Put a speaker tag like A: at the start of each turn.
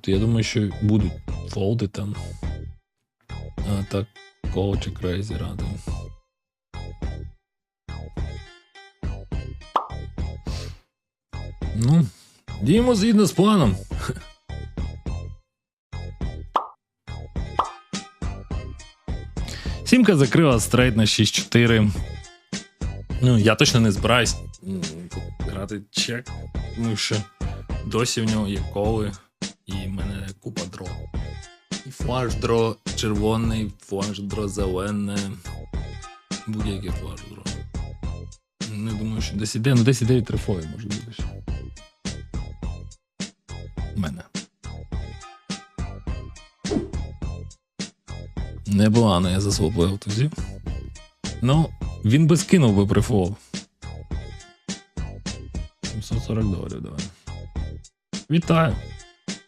A: То я думаю, що будуть фолди там. А так, коуч і крейзі радий. Ну, діємо згідно з планом. Сімка закрила стрейт на 6-4. Ну, я точно не збираюсь грати чек, тому що досі в нього є коли, і в мене купа дро. І флаш-дро червоний, флаш-дро зелене. Будь-яке флаш-дро. Не думаю, що десь іде, ну десь іде і трифою, може бути ще. У мене. Непогано, я засвоплив тузів. Ну, він би скинув би прифол. 740 доларів давай. Вітаю.